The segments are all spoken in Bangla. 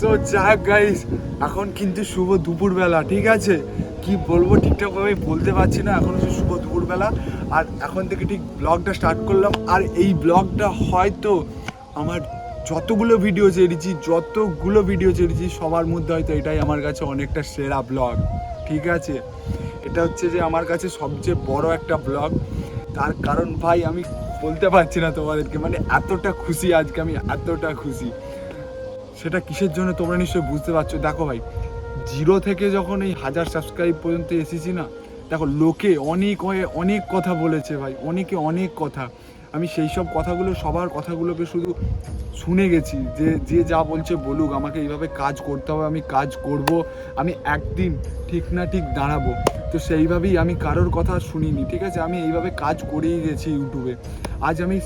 সো যাক গাইস এখন কিন্তু শুভ দুপুরবেলা, ঠিক আছে? কি বলব, ঠিকঠাক ভাবে বলতে পারছি না, এখন হচ্ছে শুভ দুপুরবেলা। আর এখন থেকে ঠিক ব্লগটা স্টার্ট করলাম। আর এই ব্লগটা হয়তো আমার যতগুলো ভিডিও ছেড়েছি যতগুলো ভিডিও ছেড়েছি সবার মধ্যে হয়তো এটাই আমার কাছে অনেকটা সেরা ব্লগ ঠিক আছে? এটা হচ্ছে যে আমার কাছে সবচেয়ে বড় একটা ব্লগ তার কারণ ভাই, আমি বলতে পারছি না তোমাদেরকে মানে এতটা খুশি আজকে আমি, এতটা খুশি। সেটা কিসের জন্য তোমরা নিশ্চয়ই বুঝতে পারছ? দেখো ভাই, জিরো থেকে যখন এই হাজার সাবস্ক্রাইব পর্যন্ত এসেছি না, দেখো লোকে অনেক অনেক কথা বলেছে ভাই, অনেকে অনেক কথা। আমি সেই সব কথাগুলো, সবার কথাগুলোকে শুধু শুনে গেছি যে যে যা বলছে বলুক, আমাকে এইভাবে কাজ করতে হবে, আমি কাজ করব, আমি একদিন ঠিক না ঠিক দাঁড়াবো। তো সেইভাবেই আমি কারোর কথা শুনিনি, ঠিক আছে? আমি এইভাবে কাজ করেই গেছি ইউটিউবে। আজ আমি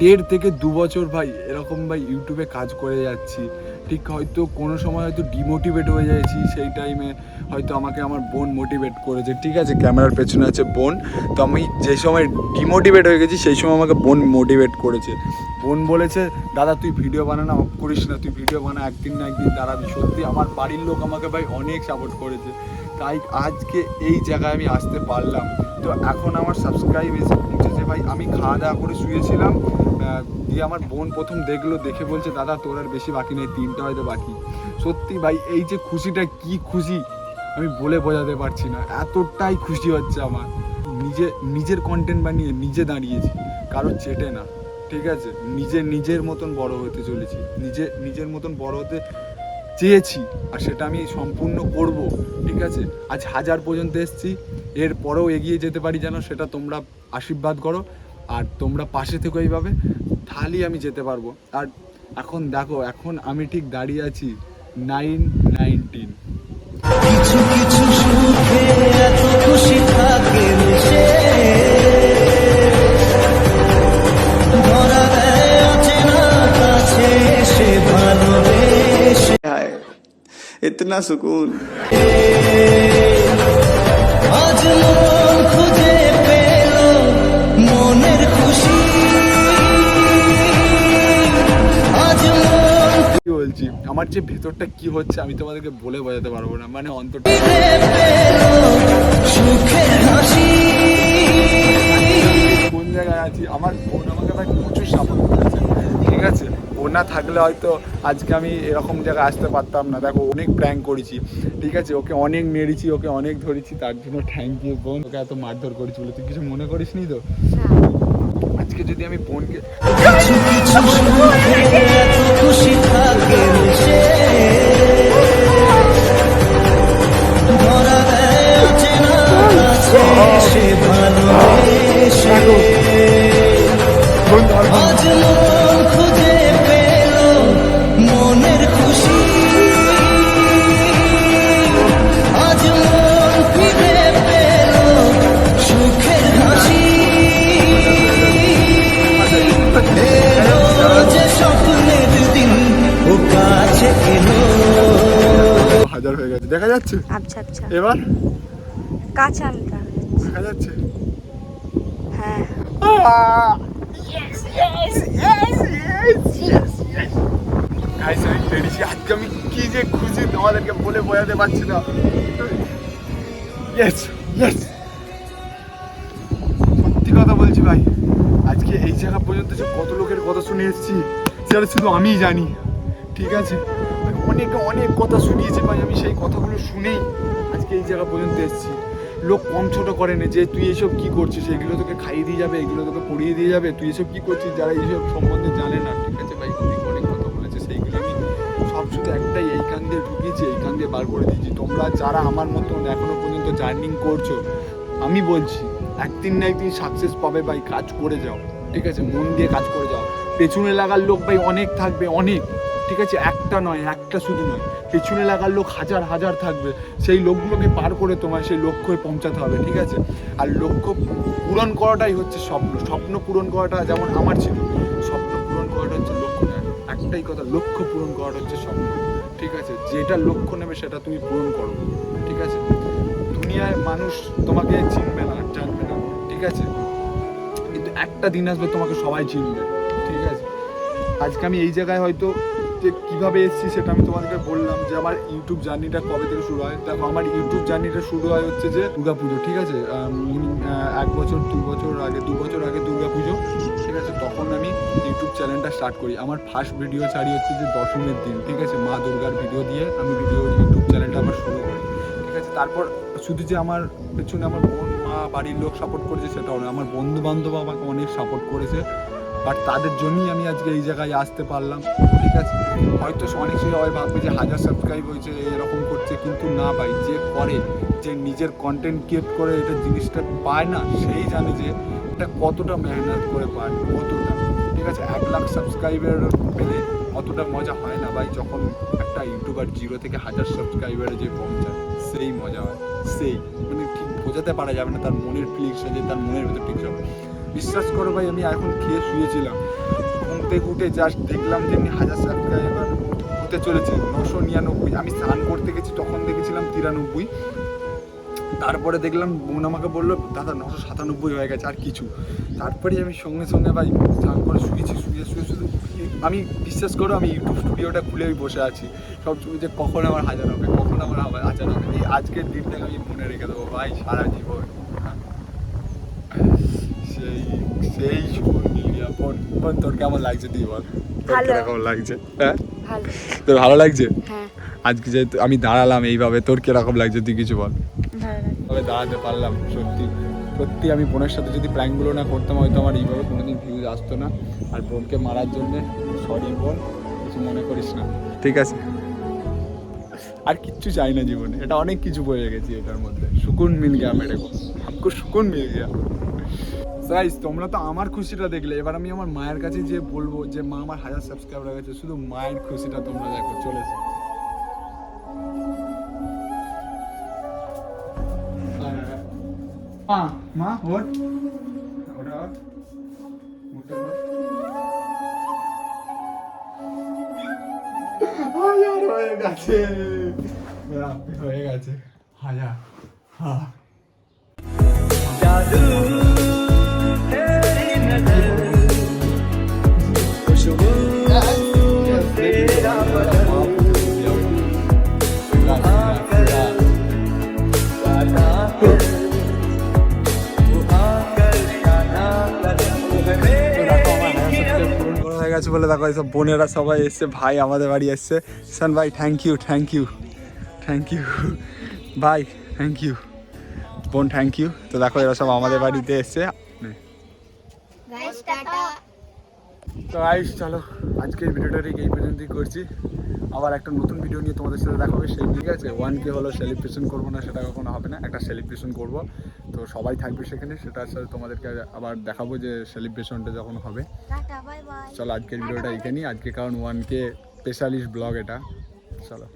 দেড় থেকে দু বছর ভাই এরকম ভাই ইউটিউবে কাজ করে যাচ্ছি। ঠিক হয়তো কোনো সময় হয়তো ডিমোটিভেট হয়ে যাচ্ছি, সেই টাইমে হয়তো আমাকে আমার বোন মোটিভেট করেছে। ঠিক আছে, ক্যামেরার পেছনে আছে বোন। তো আমি যে সময় ডিমোটিভেট হয়ে গেছি, সেই সময় আমাকে বোন মোটিভেট করেছে। বোন বলেছে, দাদা, তুই ভিডিও বানা না করিস না, তুই ভিডিও বানা, একদিন না একদিন দাঁড়াবি। সত্যি, আমার বাড়ির লোক আমাকে ভাই অনেক সাপোর্ট করেছে। তাই আজকে এই জায়গায় আমি আসতে পারলাম। তো এখন আমার সাবস্ক্রাইব ভাই, আমি খাওয়া দাওয়া করে শুয়েছিলাম। দিয়ে আমার বোন প্রথম দেখল, দেখে বলছে, দাদা, তোর আর বেশি বাকি নেই, তিনটা হয়তো বাকি। সত্যি, ভাই, এই যে খুশিটা, কি খুশি? আমি বলে বোঝাতে পারছি না। এতটাই খুশি হচ্ছে আমার। নিজে, নিজের কন্টেন্ট বানিয়ে নিজে দাঁড়িয়েছি, কারও চেটে না, ঠিক আছে? নিজে, নিজের মতন বড় হতে চলেছি, নিজে, নিজের মতন বড় হতে চেয়েছি, আর সেটা আমি সম্পূর্ণ করব, ঠিক আছে? আজ হাজার পর্যন্ত এসেছি। এর পরেও এগিয়ে যেতে পারি যেন সেটা তোমরা আশীর্বাদ করো আর তোমরা পাশে থেকো এইভাবে তাহলেই আমি যেতে পারবো আর এখন দেখো এখন আমি ঠিক দাঁড়িয়ে আছি নাইন নাইনটিন কিছু কিছু সুখে এত খুশি থাকে মিশে ধরা দেয় অচেনা কাছে সে ভালোবেসে है इतना सुकून আমার যে ভেতরটা কি হচ্ছে আমি তোমাদেরকে বলে বোঝাতে পারব না। মানে হাসি কোন জায়গায় আছি? আমার বোন আমাকে ভাই প্রচুর সাপোর্ট করেছে। ঠিক আছে? ও না থাকলে হয়তো আজকে আমি এরকম জায়গায় আসতে পারতাম না। দেখো, অনেক প্র্যাঙ্ক করেছি। ঠিক আছে? ওকে অনেক মেরেছি, ওকে অনেক ধরেছি, তার জন্য থ্যাংক ইউ বোন। ওকে এত মারধর করেছি বলে। তুই কিছু মনে করিস নি। তো আজকে যদি আমি বোনকে কিছু দেখা যাচ্ছে? আচ্ছা আচ্ছা। এবার? কাঁচা আলতা দেখা যাচ্ছে? হ্যাঁ। আজকে আমি কি যে খুশি তোমাদেরকে বলে বোঝাতে পারছি না। ইয়েস ইয়েস সত্যি কথা বলছি ভাই আজকে এই জায়গা পর্যন্ত যে কত লোকের কথা শুনে এসেছি সেটা শুধু আমিই জানি। ঠিক আছে? অনেকে অনেক কথা শুনিয়েছে ভাই, আমি সেই কথাগুলো শুনেই আজকে এই জায়গা পর্যন্ত এসেছি। লোক কম ছোট করে না, যে তুই এসব কি করছিস? এগুলো তোকে খাইয়ে দিয়ে যাবে, এগুলো তোকে পড়িয়ে দিয়ে যাবে, তুই এসব কি করছিস? যারা এইসব সম্বন্ধে জানে না, ঠিক আছে ভাই? অনেক অনেক কথা বলেছে, সেইগুলো আমি সব শুধু একটাই এই কান দিয়ে ঢুকিয়েছি, এই কান দিয়ে বার করে দিয়েছি। তোমরা যারা আমার মতন এখনও পর্যন্ত জার্নিং করছ, আমি বলছি, একদিন না একদিন সাকসেস পাবে ভাই, কাজ করে যাও, ঠিক আছে? মন দিয়ে কাজ করে যাও। পেছনে লাগার লোক ভাই অনেক থাকবে, অনেক। ঠিক আছে? একটা নয়, একটা শুধু নয়। পেছনে লাগার লোক হাজার হাজার থাকবে। সেই লোকগুলোকে পার করে তোমায় সেই লক্ষ্যে পৌঁছাতে হবে, ঠিক আছে? আর লক্ষ্য পূরণ করাটাই হচ্ছে স্বপ্ন। স্বপ্ন পূরণ করাটা যেমন আমার ছিল, স্বপ্ন পূরণ করাটা হচ্ছে লক্ষ্য না, একটাই কথা, লক্ষ্য পূরণ করাটা হচ্ছে স্বপ্ন, ঠিক আছে? যেটা লক্ষ্য নেবে সেটা তুমি পূরণ করো, ঠিক আছে? দুনিয়ায় মানুষ তোমাকে চিনবে না, জানবে না, ঠিক আছে? কিন্তু একটা দিন আসবে তোমাকে সবাই চিনবে, ঠিক আছে? আজকে আমি এই জায়গায় হয়তো যে কীভাবে এসেছি সেটা আমি তোমাদেরকে বললাম যে আমার ইউটিউব জার্নিটা কবে থেকে শুরু হয়। দেখো, আমার ইউটিউব জার্নিটা শুরু হয় হচ্ছে যে দুর্গাপুজো, ঠিক আছে? এক বছর, দু বছর আগে, দু বছর আগে দুর্গাপুজো, ঠিক আছে? তখন আমি ইউটিউব চ্যানেলটা স্টার্ট করি। আমার ফার্স্ট ভিডিও ছাড়ি হচ্ছে যে দশমীর দিন, ঠিক আছে? মা দুর্গার ভিডিও দিয়ে আমি ভিডিও ইউটিউব চ্যানেলটা আবার শুরু করি, ঠিক আছে? তারপর শুধু যে আমার পেছনে আমার বোন, মা, বাড়ির লোক সাপোর্ট করেছে সেটাও নয়, আমার বন্ধু বান্ধব আমাকে অনেক সাপোর্ট করেছে। বাট তাদের জন্যই আমি আজকে এই জায়গায় আসতে পারলাম। ঠিক আছে? হয়তো অনেক সবাই ভাববে যে হাজার সাবস্ক্রাইব হয়েছে, এরকম করছে, কিন্তু না ভাই, যে করে, যে নিজের কন্টেন্ট ক্রিয়েট করে এটা জিনিসটা পায় না, সেই জানে যে এটা কতটা মেহনত করে পায়, কতটা। ঠিক আছে? এক লাখ সাবস্ক্রাইবার পেলে অতটা মজা হয় না ভাই, যখন একটা ইউটিউবার জিরো থেকে হাজার সাবস্ক্রাইবারে যে পৌঁছায়, সেই মজা হয়, সেই। মানে ঠিক বোঝাতে পারা যাবে না তার মনের ফিলিংস যে তার মনের ভেতর ঠিক সব বিশ্বাস করো ভাই, আমি এখন খেয়ে শুয়েছিলাম। ঘুম থেকে উঠে জাস্ট দেখলাম যে আমি হাজার সাবস্ক্রাইবার হতে চলেছে, নশো নিরানব্বই। আমি স্নান করতে গেছি, তখন দেখেছিলাম তিরানব্বই। তারপরে দেখলাম বোন আমাকে বলল, দাদা, নশো সাতানব্বই হয়ে গেছে, আর কিছু। তারপরে আমি সঙ্গে সঙ্গে ভাই স্নান করে শুয়েছি, শুয়ে শুয়ে শুধু আমি বিশ্বাস করো, আমি ইউটিউব স্টুডিওটা খুলে আমি বসে আছি। সব সময় যে কখন আমার হাজার হবে, কখন আমার হাজার হবে, এই আজকের দিনটাকে আমি মনে রেখে দেবো, ভাই, সারা জীবন। সেই লাগছে বল? তোর লাগছে? হ্যাঁ? তোর ভালো লাগছে? আজকে যেহেতু আমি দাঁড়ালাম এইভাবে তোর কীরকম লাগছে তুই কিছু বল? তবে দাঁড়াতে পারলাম সত্যি। সত্যি আমি বোনের সাথে যদি প্ল্যানগুলো না করতাম হয়তো আমার এইভাবে কোনোদিন ভিউজ আসতো না। আর বোনকে মারার জন্যে সরি বোন কিছু মনে করিস না। ঠিক আছে? আর কিচ্ছু চাই না জীবনে। এটা অনেক কিছু বয়ে গেছি এটার মধ্যে। সুকুন মিল গিয়া মেরে কো সুকুন মিল গিয়া। গাইস তোমরা তো আমার খুশিটা দেখলে। এবার আমি আমার মায়ের কাছে যে বলব যে মা আমার হাজার সাবস্ক্রাইবার হয়ে গেছে শুধু মায়ের খুশিটা তোমরা দেখো চলেছে মা মা ওটা হাজার হয়ে গেছে। হয়ে গেছে। হাজার। হ্যাঁ গেছে বলে দেখো, এইসব বোনেরা সবাই এসছে, ভাই আমাদের বাড়ি এসছে। সান ভাই thank you thank you thank you ভাই থ্যাংক ইউ বোন থ্যাংক ইউ তো দেখো, এরা সব আমাদের বাড়িতে এসছে। তো আইস চলো আজকের ভিডিওটা ঠিক এই পর্যন্তই করছি। আবার একটা নতুন ভিডিও নিয়ে তোমাদের সাথে দেখা হবে সেই ঠিক আছে? ওয়ান কে হলো সেলিব্রেশন করব না সেটা কখনো হবে না একটা সেলিব্রেশন করব। তো সবাই থাকবে সেখানে সেটার সাথে তোমাদেরকে আবার দেখাবো যে সেলিব্রেশনটা যখন হবে। চলো আজকের ভিডিওটা এখানেই। আজকে কারণ ওয়ান কে স্পেশালিস্ট ব্লগ এটা। চলো।